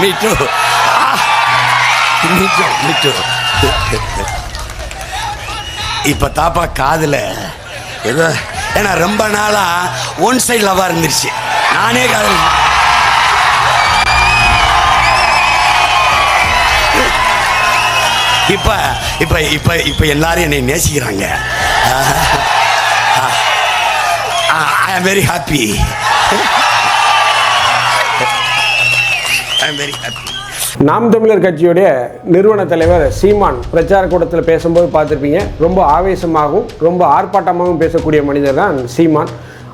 Me too me too me too இப்போ தாப்பா காதுல. ஏதோ ஏன்னா ரொம்ப நாளா ஒன் சைடு லவா இருந்துருச்சு. நானே காதல். இப்ப இப்ப இப்ப இப்ப எல்லாரும் என்னை நேசிக்கிறாங்க. I am very happy I very happy Naam Tamilar கட்சியுடைய நிறுவன தலைவர் சீமான் பிரச்சார கூட்டத்தில் பேசும்போது பார்த்துருப்பீங்க. ரொம்ப ஆவேசமாகவும் ரொம்ப ஆர்ப்பாட்டமாகவும் பேசக்கூடிய மனிதர் தான் சீமான்.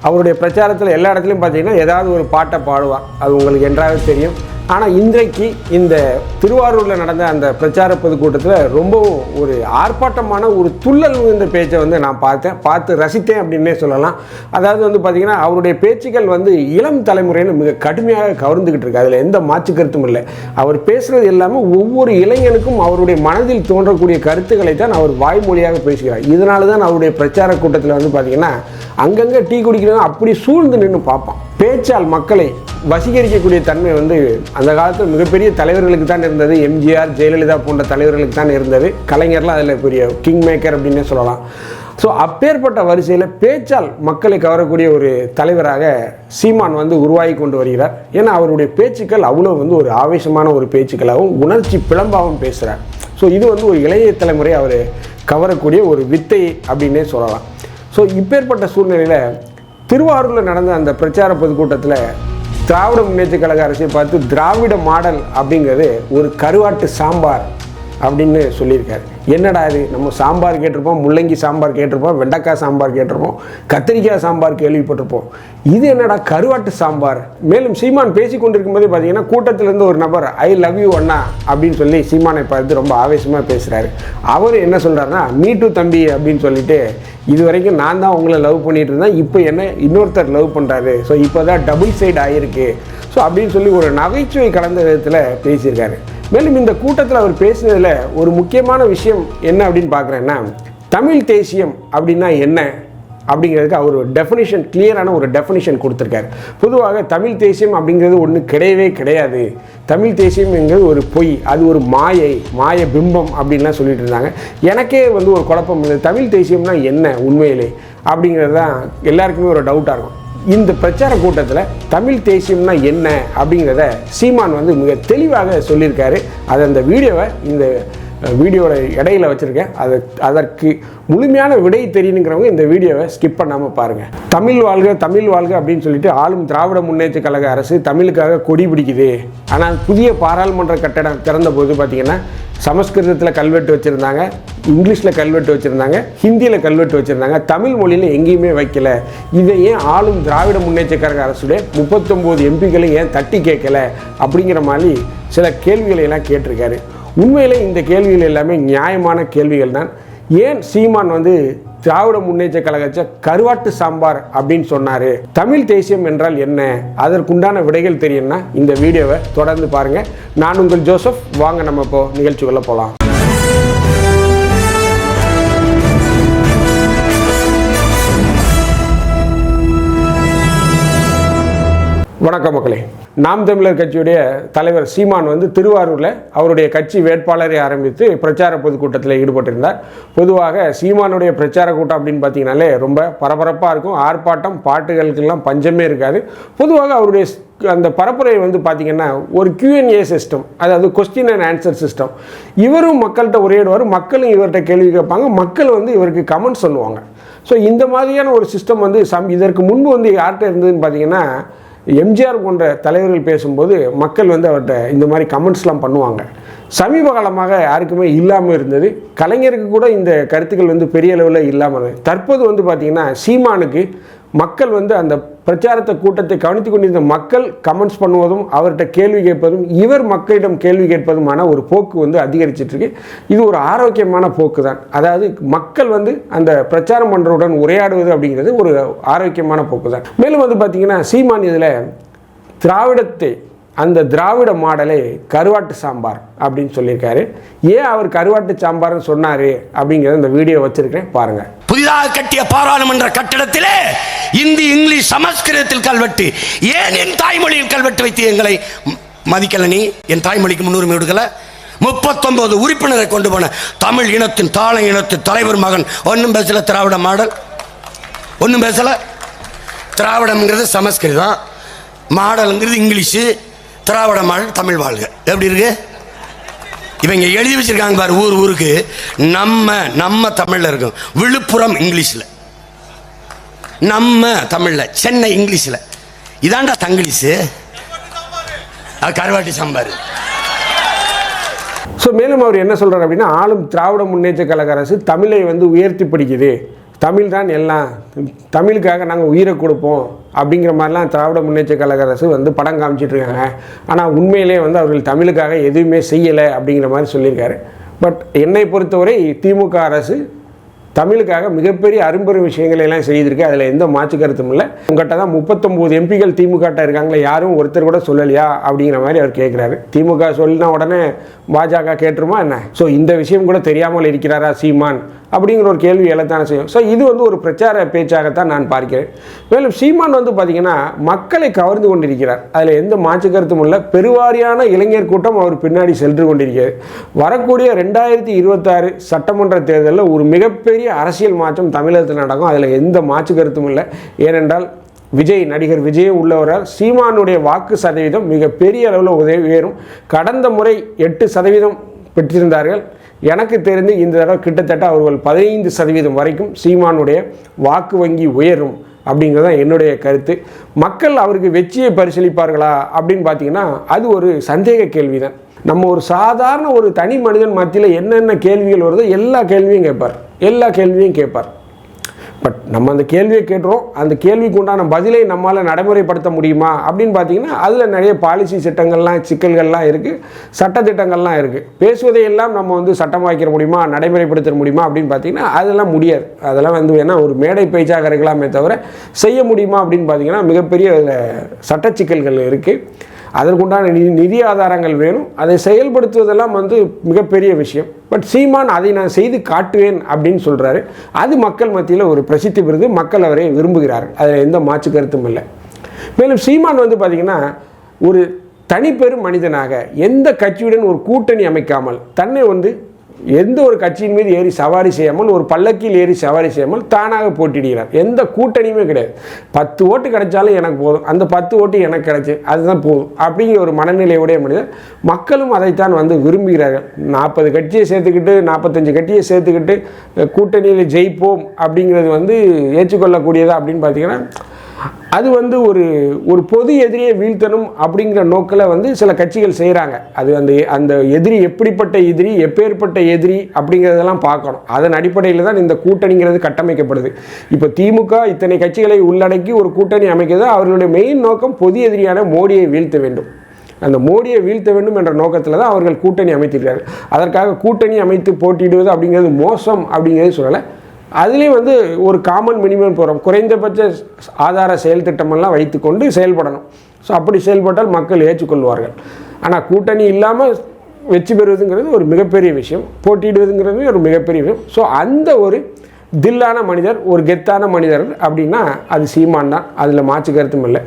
அவருடைய பிரச்சாரத்தில் எல்லா இடத்துலையும் பார்த்தீங்கன்னா ஏதாவது ஒரு பாட்டை பாடுவார். அது உங்களுக்கு என்றாவது தெரியும். ஆனால் இன்றைக்கு இந்த திருவாரூரில் நடந்த அந்த பிரச்சார பொதுக்கூட்டத்தில் ரொம்பவும் ஒரு ஆர்ப்பாட்டமான ஒரு துள்ளல் இந்த பேச்சை வந்து நான் பார்த்தேன். பார்த்து ரசித்தேன் அப்படின்னே சொல்லலாம். அதாவது வந்து பார்த்திங்கன்னா அவருடைய பேச்சுக்கள் வந்து இளம் தலைமுறைன்னு மிக கடுமையாக கவர்ந்துக்கிட்டு இருக்கு. அதில் எந்த மாற்று கருத்தும் இல்லை. அவர் பேசுகிறது எல்லாமே ஒவ்வொரு இளைஞனுக்கும் அவருடைய மனதில் தோன்றக்கூடிய கருத்துக்களை தான் அவர் வாய்மொழியாக பேசுகிறார். இதனால தான் அவருடைய பிரச்சார கூட்டத்தில் வந்து பார்த்திங்கன்னா அங்கங்கே டீ குடிக்கிறவங்க அப்படி சூழ்ந்து நின்று பார்ப்பான். பேச்சால் மக்களை வசீகரிக்கக்கூடிய தன்மை வந்து அந்த காலத்தில் மிகப்பெரிய தலைவர்களுக்கு தான் இருந்தது. எம்ஜிஆர் ஜெயலலிதா போன்ற தலைவர்களுக்கு தான் இருந்தது. கலைஞர்லாம் அதில் பெரிய கிங் மேக்கர் அப்படின்னே சொல்லலாம். ஸோ அப்பேற்பட்ட வரிசையில் பேச்சால் மக்களை கவரக்கூடிய ஒரு தலைவராக சீமான் வந்து உருவாகி கொண்டு வருகிறார். ஏன்னா அவருடைய பேச்சுக்கள் அவ்வளோ வந்து ஒரு ஆவேசமான ஒரு பேச்சுக்களாகவும் உணர்ச்சி பிளம்பாகவும் பேசுகிறார் ஸோ இது வந்து ஒரு இளைய தலைமுறை அவர் கவரக்கூடிய ஒரு வித்தை அப்படின்னே சொல்லலாம். ஸோ இப்பேற்பட்ட சூழ்நிலையில் திருவாரூரில் நடந்த அந்த பிரச்சார பொதுக்கூட்டத்தில் திராவிட முன்னேற்ற கழக அரசை பார்த்து திராவிட மாடல் அப்படிங்கிறது ஒரு கருவாட்டு சாம்பார் அப்படின்னு சொல்லியிருக்காரு. என்னடா இது? நம்ம சாம்பார் கேட்டிருப்போம் முள்ளங்கி சாம்பார் கேட்டிருப்போம் வெண்டைக்காய் சாம்பார் கேட்டிருப்போம் கத்திரிக்காய் சாம்பார் கேள்விப்பட்டிருப்போம். இது என்னடா கருவாட்டு சாம்பார்? மேலும் சீமான் பேசி கொண்டிருக்கும் போதே பார்த்தீங்கன்னா கூட்டத்திலேருந்து ஒரு நபர் ஐ லவ் யூ அண்ணா அப்படின்னு சொல்லி சீமானை பார்த்து ரொம்ப ஆவேசமாக பேசுகிறாரு அவர் என்ன சொல்கிறாருன்னா மீ டூ தம்பி அப்படின்னு சொல்லிட்டு இது வரைக்கும் நான் தான் உங்களை லவ் பண்ணிட்டு இருந்தேன். இப்போ என்ன இன்னொருத்தர் லவ் பண்ணுறாரு ஸோ இப்போ தான் டபுள் சைடு ஆகிருக்கு ஸோ அப்படின்னு சொல்லி ஒரு நகைச்சுவை கலந்த விதத்தில் பேசியிருக்காரு. மேலும் இந்த கூட்டத்தில் அவர் பேசினதில் ஒரு முக்கியமான விஷயம் என்ன அப்படின்னு பார்க்குறேன்னா தமிழ் தேசியம் அப்படின்னா என்ன அப்படிங்கிறதுக்கு அவர் ஒரு டெஃபினிஷன் கிளியரான ஒரு டெஃபினிஷன் கொடுத்துருக்காரு. பொதுவாக தமிழ் தேசியம் அப்படிங்கிறது ஒன்று கிடையவே கிடையாது. தமிழ் தேசியம்ங்கிறது ஒரு பொய் அது ஒரு மாயை மாய பிம்பம் அப்படின்லாம் சொல்லிட்டு இருந்தாங்க. எனக்கே வந்து ஒரு குழப்பம் இல்லை தமிழ் தேசியம்னா என்ன உண்மையிலே அப்படிங்கிறது தான் எல்லாருக்குமே ஒரு டவுட்டாக இருக்கும். இந்த பிரச்சார கூட்டத்தில் தமிழ் தேசியம்னா என்ன அப்படிங்கிறத சீமான் வந்து மிக தெளிவாக சொல்லியிருக்காரு. அது அந்த வீடியோவை இந்த வீடியோட இடையில வச்சுருக்கேன். அதை அதற்கு முழுமையான விடை தெரியணுங்கிறவங்க இந்த வீடியோவை ஸ்கிப் பண்ணாமல் பாருங்கள் தமிழ் வாழ்க தமிழ் வாழ்க அப்படின்னு சொல்லிட்டு ஆளும் திராவிட முன்னேற்ற கழக அரசு தமிழுக்காக கொடி பிடிக்குது. ஆனால் புதிய பாராளுமன்ற கட்டடம் திறந்த போது பார்த்தீங்கன்னா சமஸ்கிருதத்தில் கல்வெட்டு வச்சுருந்தாங்க இங்கிலீஷில் கல்வெட்டு வச்சுருந்தாங்க ஹிந்தியில் கல்வெட்டு வச்சுருந்தாங்க தமிழ் மொழியில் எங்கேயுமே வைக்கல. இதை ஏன் ஆளும் திராவிட முன்னேற்ற கழக அரசுடைய முப்பத்தொம்போது எம்பிக்களை ஏன் தட்டி கேட்கல? அப்படிங்கிற மாதிரி சில கேள்விகளை எல்லாம் கேட்டிருக்காரு. உண்மையிலே இந்த கேள்விகள் எல்லாமே நியாயமான கேள்விகள் தான். ஏன் சீமான் வந்து திராவிட முன்னேற்ற கழகத்தை கருவாட்டு சாம்பார் அப்படின்னு சொன்னார்? தமிழ் தேசியம் என்றால் என்ன? அதற்குண்டான விடைகள் தெரியும்னா இந்த வீடியோவை தொடர்ந்து பாருங்கள் நான் உங்கள் ஜோசப். வாங்க நம்ம இப்போ நிகழ்ச்சிக்குள்ளே போகலாம் வணக்கம் மக்களே. நாம் தமிழர் கட்சியுடைய தலைவர் சீமான் வந்து திருவாரூரில் அவருடைய கட்சி வேட்பாளரை ஆரம்பித்து பிரச்சார பொதுக்கூட்டத்தில் ஈடுபட்டிருந்தார். பொதுவாக சீமானுடைய பிரச்சார கூட்டம் அப்படின்னு பார்த்தீங்கனாலே ரொம்ப பரபரப்பாக இருக்கும். ஆர்ப்பாட்டம் பாட்டுகளுக்கெல்லாம் பஞ்சமே இருக்காது. பொதுவாக அவருடைய அந்த பரப்புரை வந்து பார்த்தீங்கன்னா ஒரு கியூஎன்ஏ சிஸ்டம் அதாவது கொஸ்டின் அண்ட் ஆன்சர் சிஸ்டம் இவரும் மக்கள்கிட்ட உரையிடுவார் மக்களும் இவர்கிட்ட கேள்வி கேட்பாங்க மக்கள் வந்து இவருக்கு கமெண்ட் சொல்லுவாங்க. ஸோ இந்த மாதிரியான ஒரு சிஸ்டம் வந்து சம் இதற்கு முன்பு வந்து யார்கிட்ட இருந்ததுன்னு பார்த்தீங்கன்னா எம்ஜிஆர் போன்ற தலைவர்கள் பேசும்போது மக்கள் வந்து அவர்கிட்ட இந்த மாதிரி கமெண்ட்ஸ்லாம் பண்ணுவாங்க. சமீப காலமாக யாருக்குமே இல்லாமல் இருந்தது. கலைஞருக்கு கூட இந்த கருத்துக்கள் வந்து பெரிய அளவில் இல்லாமல் இருந்தது. தற்போது வந்து பார்த்திங்கன்னா சீமானுக்கு மக்கள் வந்து அந்த பிரச்சாரத்தை கூட்டத்தை கவனித்து கொண்டிருந்த மக்கள் கமெண்ட்ஸ் பண்ணுவதும் அவர்கிட்ட கேள்வி கேட்பதும் இவர் மக்களிடம் கேள்வி கேட்பதுமான ஒரு போக்கு வந்து அதிகரிச்சிட்ருக்கு இது ஒரு ஆரோக்கியமான போக்கு தான் அதாவது மக்கள் வந்து அந்த பிரச்சாரம் பண்ணுறவுடன் உரையாடுவது அப்படிங்கிறது ஒரு ஆரோக்கியமான போக்கு தான் மேலும் வந்து பார்த்திங்கன்னா சீமான் இதில் திராவிடத்தை அந்த திராவிட மாடலை கருவாட்டு சாம்பார் அப்படின்னு சொல்லியிருக்காரு. ஏன் அவர் கருவாட்டு சாம்பார்னு சொன்னார் அப்படிங்கிறத இந்த வீடியோ வச்சுருக்கேன் பாருங்கள் புதிதாக கட்டிய பாராளுமன்ற கட்டிடத்திலே இந்தி இங்கிலீஷ் சமஸ்கிருதத்தில் கல்வெட்டு. ஏன் என் தாய்மொழியில் கல்வெட்டு வைத்து எங்களை மதிக்கல நீ? என் தாய்மொழிக்கு முன்னுரிமை கொடுக்கல முப்பத்தொன்பது உறுப்பினரை கொண்டு போன தமிழ் இனத்தின் தாள இனத்து தலைவர் மகன். ஒன்றும் பேசல திராவிட மாடல். ஒன்றும் பேசல. திராவிடம்ங்கிறது சமஸ்கிருதம். மாடலுங்கிறது இங்கிலீஷு. திராவிட மாடல் தமிழ் வாழ்க. எப்படி இருக்குது இவங்க எழுதி வச்சிருக்காங்க பாரு ஊர் ஊருக்கு. நம்ம நம்ம தமிழ்ல இருக்கும். விழுப்புரம் இங்கிலீஷ்ல. நம்ம தமிழ்ல. சென்னை இங்கிலீஷ்ல. இதாண்டா தங்கிலீஷு. அது கருவாட்டி சாம்பார். ஸோ மேலும் அவர் என்ன சொல்றாரு அப்படின்னா ஆளும் திராவிட முன்னேற்ற கழக அரசு தமிழை வந்து உயர்த்தி படிக்குது. தமிழ் தான் எல்லாம். தமிழுக்காக நாங்கள் உயிரை கொடுப்போம். அப்படிங்கிற மாதிரிலாம் திராவிட முன்னேற்ற கழக அரசு வந்து படம் காமிச்சிட்டு இருக்காங்க ஆனால் உண்மையிலே வந்து அவர்கள் தமிழுக்காக எதுவுமே செய்யலை அப்படிங்கிற மாதிரி சொல்லியிருக்காரு. பட் என்னை பொறுத்தவரை திமுக அரசு தமிழுக்காக மிகப்பெரிய அரும்பெரும் விஷயங்களை எல்லாம் செய்திருக்கு. அதில் எந்த மாற்று கருத்தும் இல்லை. உங்கள்கிட்ட தான் முப்பத்தொம்போது எம்பிகள் திமுகட்ட இருக்காங்களே யாரும் ஒருத்தர் கூட சொல்லலையா அப்படிங்கிற மாதிரி அவர் கேட்குறாரு. திமுக சொல்லினா உடனே பாஜக கேட்டுருமா என்ன? ஸோ இந்த விஷயம் கூட தெரியாமல் இருக்கிறாரா சீமான்? அப்படிங்கிற ஒரு கேள்வி எழத்தானே செய்யும். ஸோ இது வந்து ஒரு பிரச்சார பேச்சாகத்தான் நான் பார்க்கிறேன். மேலும் சீமான் வந்து பார்த்தீங்கன்னா மக்களை கவர்ந்து கொண்டிருக்கிறார். அதில் எந்த மாற்று கருத்தும் இல்லை. பெருவாரியான இளைஞர் கூட்டம் அவர் பின்னாடி சென்று கொண்டிருக்கிறது. வரக்கூடிய ரெண்டாயிரத்தி இருபத்தாறு சட்டமன்ற தேர்தலில் ஒரு மிகப்பெரிய அரசியல் மாற்றம் தமிழகத்தில் நடக்கும். அதில் எந்த மாற்று கருத்தும் இல்லை. ஏனென்றால் விஜய் நடிகர் விஜய் உள்ளவரால் சீமானுடைய வாக்கு சதவீதம் மிக பெரிய அளவில் உதவி உயரும். கடந்த முறை எட்டு சதவீதம் பெற்றிருந்தார்கள். எனக்கு தெரிந்து இந்த தடவை கிட்டத்தட்ட அவர்கள் பதினைந்து சதவீதம் வரைக்கும் சீமானுடைய வாக்கு வங்கி உயரும் அப்படிங்கிறது தான் என்னுடைய கருத்து. மக்கள் அவருக்கு வெற்றியை பரிசீலிப்பார்களா அப்படின்னு பார்த்தீங்கன்னா அது ஒரு சந்தேக கேள்வி தான் நம்ம ஒரு சாதாரண ஒரு தனி மனிதன் மத்தியில் என்னென்ன கேள்விகள் வருதோ எல்லா கேள்வியும் கேட்பார். எல்லா கேள்வியும் கேட்பார். பட் நம்ம அந்த கேள்வியை கேட்டுறோம். அந்த கேள்விக்கு உண்டான பதிலை நம்மளால் நடைமுறைப்படுத்த முடியுமா? அப்படின்னு பார்த்தீங்கன்னா அதில் நிறைய பாலிசி சட்டங்கள்லாம் சிக்கல்கள்லாம் இருக்குது சட்டத்திட்டங்கள்லாம் இருக்குது பேசுவதையெல்லாம் நம்ம வந்து சட்டமாக்கிற முடியுமா? நடைமுறைப்படுத்த முடியுமா? அப்படின்னு பார்த்தீங்கன்னா அதெல்லாம் முடியாது. அதெல்லாம் வந்து வேணால் ஒரு மேடை பேச்சாக இருக்கலாமே தவிர செய்ய முடியுமா? அப்படின்னு பார்த்தீங்கன்னா மிகப்பெரிய அதில் சட்ட சிக்கல்கள் இருக்குது அதற்குண்டான நிதி நிதி ஆதாரங்கள் வேணும். அதை செயல்படுத்துவதெல்லாம் வந்து மிகப்பெரிய விஷயம். பட் சீமான் அதை நான் செய்து காட்டுவேன் அப்படின்னு சொல்கிறாரு அது மக்கள் மத்தியில் ஒரு பிரசித்தி பெறுது. மக்கள் அவரை விரும்புகிறார். அதில் எந்த மாற்று கருத்தும் இல்லை. மேலும் சீமான் வந்து பார்த்திங்கன்னா ஒரு தனிப்பெரும் மனிதனாக எந்த கட்சியுடன் ஒரு கூட்டணி அமைக்காமல் தன்னை வந்து எந்த ஒரு கட்சியின் மீது ஏறி சவாரி செய்யாமல் ஒரு பல்லக்கில் ஏறி சவாரி செய்யாமல் தானாக போட்டிடுகிறார் எந்த கூட்டணியுமே கிடையாது. பத்து ஓட்டு கிடைச்சாலும் எனக்கு போதும். அந்த பத்து ஓட்டு எனக்கு கிடைச்சி அதுதான் போதும். அப்படிங்கிற ஒரு மனநிலையுடைய மனிதர் மக்களும் அதைத்தான் வந்து விரும்புகிறார்கள். நாற்பது கட்சியை சேர்த்துக்கிட்டு நாற்பத்தஞ்சு கட்சியை சேர்த்துக்கிட்டு கூட்டணியில் ஜெயிப்போம் அப்படிங்கிறது வந்து ஏற்றுக்கொள்ளக்கூடியதா அப்படின்னு பார்த்தீங்கன்னா அது வந்து ஒரு ஒரு பொது எதிரியை வீழ்த்தணும் அப்படிங்கிற நோக்கில் வந்து சில கட்சிகள் செய்கிறாங்க அது அந்த அந்த எதிரி எப்படிப்பட்ட எதிரி எப்பேற்பட்ட எதிரி அப்படிங்கிறதெல்லாம் பார்க்கணும். அதன் அடிப்படையில் தான் இந்த கூட்டணிங்கிறது கட்டமைக்கப்படுது. இப்போ திமுக இத்தனை கட்சிகளை உள்ளடக்கி ஒரு கூட்டணி அமைக்கிறது அவர்களுடைய மெயின் நோக்கம் பொது எதிரியான மோடியை வீழ்த்த வேண்டும். அந்த மோடியை வீழ்த்த வேண்டும் என்ற நோக்கத்தில் தான் அவர்கள் கூட்டணி அமைத்திருக்கிறார்கள். அதற்காக கூட்டணி அமைத்து போட்டியிடுவது அப்படிங்கிறது மோசம் அப்படிங்கிறது சொல்லலை. அதுலேயும் வந்து ஒரு காமன் மினிமம் போகிறோம் குறைந்தபட்ச ஆதார செயல் திட்டமெல்லாம் வைத்துக்கொண்டு செயல்படணும். ஸோ அப்படி செயல்பட்டால் மக்கள் ஏற்றுக்கொள்வார்கள். ஆனால் கூட்டணி இல்லாமல் வெற்றி பெறுவதுங்கிறது ஒரு மிகப்பெரிய விஷயம். போட்டியிடுவதுங்கிறது ஒரு மிகப்பெரிய விஷயம். ஸோ அந்த ஒரு தில்லான மனிதர் ஒரு கெத்தான மனிதர் அப்படின்னா அது சீமான் தான். அதில் மாற்று கருத்தும் இல்லை.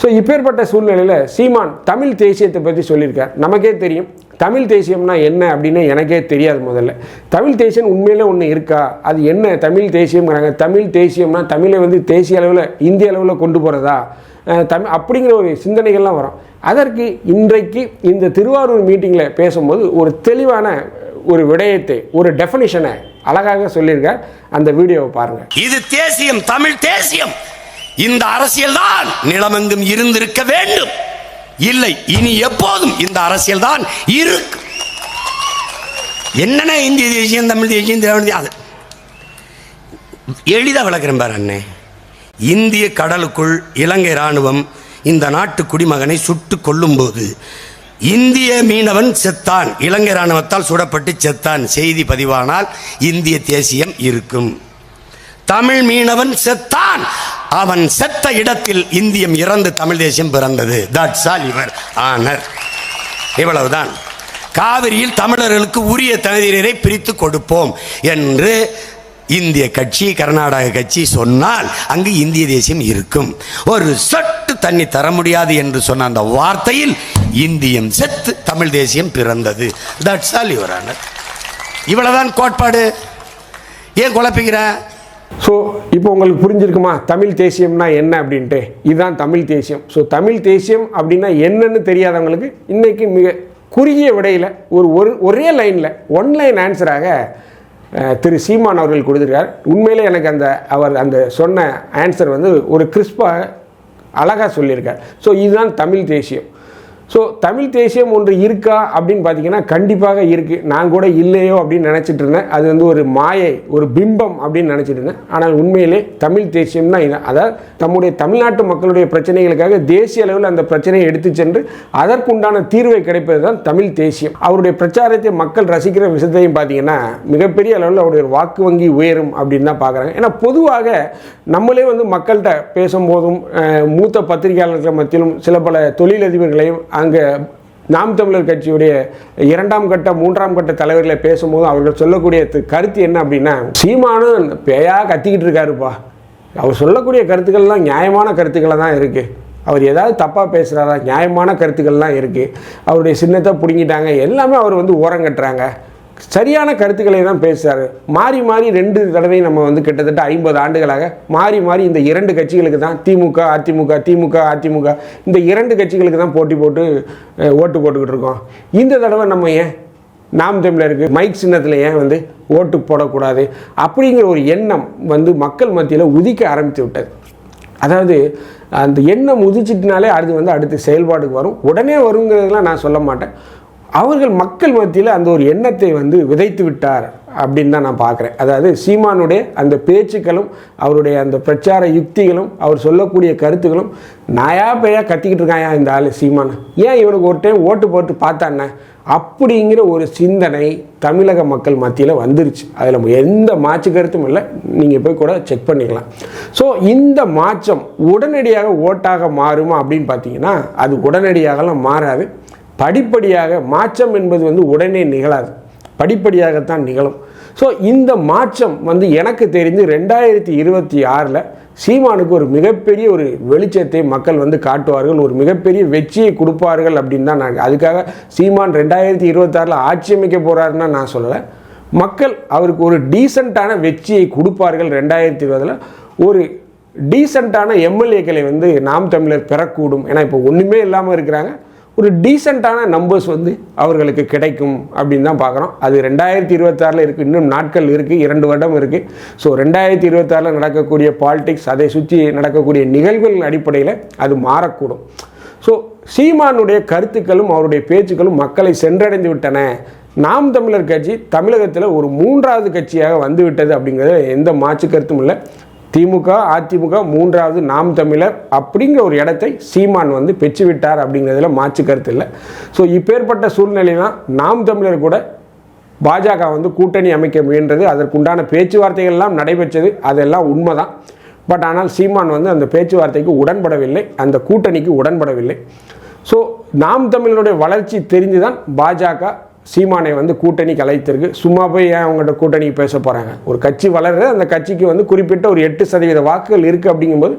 ஸோ இப்பேற்பட்ட சூழ்நிலையில் சீமான் தமிழ் தேசியத்தை பற்றி சொல்லியிருக்கார். நமக்கே தெரியும். தமிழ் தேசியம்னா என்ன அப்படின்னு எனக்கே தெரியாது முதல்ல. தமிழ் தேசியம் உண்மையிலே ஒன்று இருக்கா? அது என்ன தமிழ் தேசியம்ங்கிறாங்க. தமிழ் தேசியம்னா தமிழை வந்து தேசிய அளவில் இந்திய அளவில் கொண்டு போகிறதா தமிழ் அப்படிங்கிற ஒரு சிந்தனைகள்லாம் வரும். அதற்கு இன்றைக்கு இந்த திருவாரூர் மீட்டிங்கில் பேசும்போது ஒரு தெளிவான ஒரு விடயத்தை ஒரு டெஃபனிஷனை அழகாக சொல்லியிருக்கார் அந்த வீடியோவை பாருங்க. இது தேசியம் தமிழ் தேசியம். இந்த அரசியல் தான் நிலமெங்கும் இருந்திருக்க வேண்டும். இல்லை இனி எப்போதும் இந்த அரசியல் தான் இருக்கும் என்னென்ன இந்திய தேசியம் தமிழ் தேசியம் திராவிட அது எளிதாக விளக்குறேன் பாரு அண்ணே. இந்திய கடலுக்குள் இலங்கை ராணுவம் இந்த நாட்டு குடிமகனை சுட்டு கொல்லும்போது இந்திய மீனவன் செத்தான். இலங்கை ராணுவத்தால் சுடப்பட்டு செத்தான். செய்தி பதிவானால் இந்திய தேசியம் இருக்கும். தமிழ் மீனவன் செத்தான். அவன் செத்த இடத்தில் இந்தியம் இறந்து தமிழ் தேசியம் பிறந்தது. தட்ஸ் ஆல் இவர் ஆனர் இவ்வளவுதான். காவிரியில் தமிழர்களுக்கு உரிய தகுதியரை பிரித்து கொடுப்போம் என்று இந்திய கட்சி கர்நாடக கட்சி சொன்னால் அங்கு இந்திய தேசியம் இருக்கும். ஒரு சொட் தண்ணி தர முடியாது என்று சொன்ன அந்த வார்த்தையில் இந்தியம் செத்து தமிழ் தேசியம் பிறந்தது. தட்ஸ் ஆல் யுவர் ஆனர் இவ்வளவுதான் கோட்பாடு. ஏன் குழப்பிக்கிற? ஸோ இப்போ உங்களுக்கு புரிஞ்சிருக்குமா? தமிழ் தேசியம்னா என்ன அப்படின்ட்டு? இதுதான் தமிழ் தேசியம். ஸோ தமிழ் தேசியம் அப்படின்னா என்னன்னு தெரியாதவங்களுக்கு இன்னைக்கு மிக குறுகிய விடையில் ஒரு ஒரு ஒரே லைனில் ஒன் லைன் ஆன்சராக திரு சீமான் அவர்கள் கொடுத்துருக்கார். உண்மையிலே எனக்கு அந்த அவர் அந்த சொன்ன ஆன்சர் வந்து ஒரு கிறிஸ்பாக அழகாக சொல்லியிருக்கார். ஸோ இதுதான் தமிழ் தேசியம். ஸோ தமிழ் தேசியம் ஒன்று இருக்கா அப்படின்னு பார்த்தீங்கன்னா கண்டிப்பாக இருக்குது நான் கூட இல்லையோ அப்படின்னு நினச்சிட்டு இருந்தேன். அது வந்து ஒரு மாயை ஒரு பிம்பம் அப்படின்னு நினச்சிட்டு இருந்தேன். ஆனால் உண்மையிலே தமிழ் தேசியம்னா இது. அதாவது நம்முடைய தமிழ்நாட்டு மக்களுடைய பிரச்சனைகளுக்காக தேசிய அளவில் அந்த பிரச்சனையை எடுத்து சென்று அதற்குண்டான தீர்வை கிடைப்பது தான் தமிழ் தேசியம். அவருடைய பிரச்சாரத்தை மக்கள் ரசிக்கிற விஷயத்தையும் பார்த்தீங்கன்னா மிகப்பெரிய அளவில் அவருடைய வாக்கு வங்கி உயரும் அப்படின்னு தான் பார்க்குறாங்க ஏன்னா பொதுவாக நம்மளே வந்து மக்கள்கிட்ட பேசும்போதும் மூத்த பத்திரிகையாளர்கள் மத்தியிலும் சில பல தொழிலதிபர்களையும் அங்கே நாம் தமிழர் கட்சியுடைய இரண்டாம் கட்ட மூன்றாம் கட்ட தலைவர்களை பேசும்போது அவர்கள் சொல்லக்கூடிய கருத்து என்ன அப்படின்னா சீமானும் பேயாக கத்திக்கிட்டு இருக்காருப்பா. அவர் சொல்லக்கூடிய கருத்துக்கள்லாம் நியாயமான கருத்துக்களை தான் இருக்குது அவர் ஏதாவது தப்பாக பேசுகிறாரா நியாயமான கருத்துக்கள்லாம் இருக்குது அவருடைய சின்னத்தை பிடுங்கிட்டாங்க. எல்லாமே அவர் வந்து ஓரங்கட்டுறாங்க. சரியான கருத்துக்களை தான் பேசுகிறாரு மாறி மாறி ரெண்டு தடவை நம்ம வந்து கிட்டத்தட்ட ஐம்பது ஆண்டுகளாக மாறி மாறி இந்த இரண்டு கட்சிகளுக்கு தான் திமுக அதிமுக திமுக அதிமுக இந்த இரண்டு கட்சிகளுக்கு தான் போட்டி போட்டு ஓட்டு போட்டுக்கிட்டு இருக்கோம். இந்த தடவை நம்ம ஏன் நாம் தமிழருக்கு மைக் சின்னத்தில் ஏன் வந்து ஓட்டு போடக்கூடாது? அப்படிங்கிற ஒரு எண்ணம் வந்து மக்கள் மத்தியில் உதிக்க ஆரம்பித்து விட்டது. அதாவது அந்த எண்ணம் உதிச்சிட்டினாலே அது வந்து அடுத்து செயல்பாடுக்கு வரும். உடனே வருங்கிறதுலாம் நான் சொல்ல மாட்டேன். அவர்கள் மக்கள் மத்தியில் அந்த ஒரு எண்ணத்தை வந்து விதைத்து விட்டார் அப்படின்னு தான் நான் பார்க்குறேன். அதாவது சீமானுடைய அந்த பேச்சுக்களும் அவருடைய அந்த பிரச்சார யுக்திகளும் அவர் சொல்லக்கூடிய கருத்துக்களும் நாயா பெயா கத்திக்கிட்டு இருக்காயா இந்த ஆள் சீமான்? ஏன் இவனுக்கு ஒரு டைம் ஓட்டு போட்டு பார்த்தானே? அப்படிங்கிற ஒரு சிந்தனை தமிழக மக்கள் மத்தியில் வந்துருச்சு. அதில் எந்த மாற்று கருத்தும் இல்லை. நீங்கள் போய் கூட செக் பண்ணிக்கலாம். ஸோ இந்த மாற்றம் உடனடியாக ஓட்டாக மாறுமா அப்படின்னு பார்த்தீங்கன்னா அது உடனடியாகலாம் மாறாது. படிப்படியாக மாற்றம் என்பது வந்து உடனே நிகழாது. படிப்படியாகத்தான் நிகழும். ஸோ இந்த மாற்றம் வந்து எனக்கு தெரிந்து ரெண்டாயிரத்தி இருபத்தி ஆறில் சீமானுக்கு ஒரு மிகப்பெரிய ஒரு வெளிச்சத்தை மக்கள் வந்து காட்டுவார்கள் ஒரு மிகப்பெரிய வெற்றியை கொடுப்பார்கள் அப்படின்னு தான் நான் அதுக்காக சீமான் ரெண்டாயிரத்தி இருபத்தாறில் ஆட்சி அமைக்க போகிறாருன்னா நான் சொல்லலை. மக்கள் அவருக்கு ஒரு டீசெண்டான வெற்றியை கொடுப்பார்கள் ரெண்டாயிரத்தி இருபதில். ஒரு டீசெண்டான எம்எல்ஏக்களை வந்து நாம் தமிழர் பெறக்கூடும். ஏன்னா இப்போ ஒன்றுமே இல்லாமல் இருக்கிறாங்க. ஒரு டீசெண்டான நம்பர்ஸ் வந்து அவர்களுக்கு கிடைக்கும் அப்படின்னு தான் பார்க்குறோம். அது ரெண்டாயிரத்தி இருபத்தாறில் இருக்குது இன்னும் நாட்கள் இருக்குது இரண்டு வருடம் இருக்குது ஸோ ரெண்டாயிரத்தி இருபத்தாறில் நடக்கக்கூடிய பாலிடிக்ஸ் அதை சுற்றி நடக்கக்கூடிய நிகழ்வுகளின் அடிப்படையில் அது மாறக்கூடும். ஸோ சீமானுடைய கருத்துக்களும் அவருடைய பேச்சுக்களும் மக்களை சென்றடைந்து விட்டன. நாம் தமிழர் கட்சி தமிழகத்தில் ஒரு மூன்றாவது கட்சியாக வந்து விட்டது அப்படிங்கிறது எந்த மாற்று கருத்தும் இல்லை. திமுக அதிமுக மூன்றாவது நாம் தமிழர் அப்படிங்கிற ஒரு இடத்தை சீமான் வந்து பெற்றுவிட்டார் அப்படிங்கிறதுல மாற்று கருத்து இல்லை. ஸோ இப்பேற்பட்ட சூழ்நிலை நாம் தமிழர் கூட பாஜக வந்து கூட்டணி அமைக்க முயன்றது அதற்குண்டான பேச்சுவார்த்தைகள் எல்லாம் நடைபெற்றது அதெல்லாம் உண்மைதான். பட் ஆனால் சீமான் வந்து அந்த பேச்சுவார்த்தைக்கு உடன்படவில்லை அந்த கூட்டணிக்கு உடன்படவில்லை. ஸோ நாம் தமிழருடைய வளர்ச்சி தெரிஞ்சுதான் பாஜக சீமானை வந்து கூட்டணி கலைத்திருக்கு. சும்மா போய் ஏன் அவங்கள்ட்ட கூட்டணிக்கு பேச போகிறாங்க ஒரு கட்சி வளர்ற அந்த கட்சிக்கு வந்து குறிப்பிட்ட ஒரு எட்டு சதவீத வாக்குகள் இருக்குது அப்படிங்கும்போது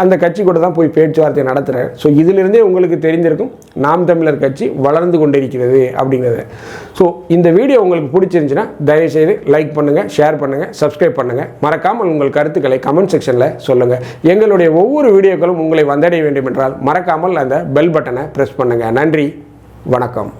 அந்த கட்சி கூட தான் போய் பேச்சுவார்த்தை நடத்துகிறேன் ஸோ இதிலிருந்தே உங்களுக்கு தெரிஞ்சிருக்கும் நாம் தமிழர் கட்சி வளர்ந்து கொண்டிருக்கிறது அப்படிங்கிறது. ஸோ இந்த வீடியோ உங்களுக்கு பிடிச்சிருந்துச்சுன்னா தயவுசெய்து லைக் பண்ணுங்கள் ஷேர் பண்ணுங்கள் சப்ஸ்கிரைப் பண்ணுங்கள் மறக்காமல் உங்கள் கருத்துக்களை கமெண்ட் செக்ஷனில் சொல்லுங்கள் எங்களுடைய ஒவ்வொரு வீடியோக்களும் உங்களை வந்தடைய வேண்டும் என்றால் மறக்காமல் அந்த பெல் பட்டனை ப்ரெஸ் பண்ணுங்கள் நன்றி வணக்கம்.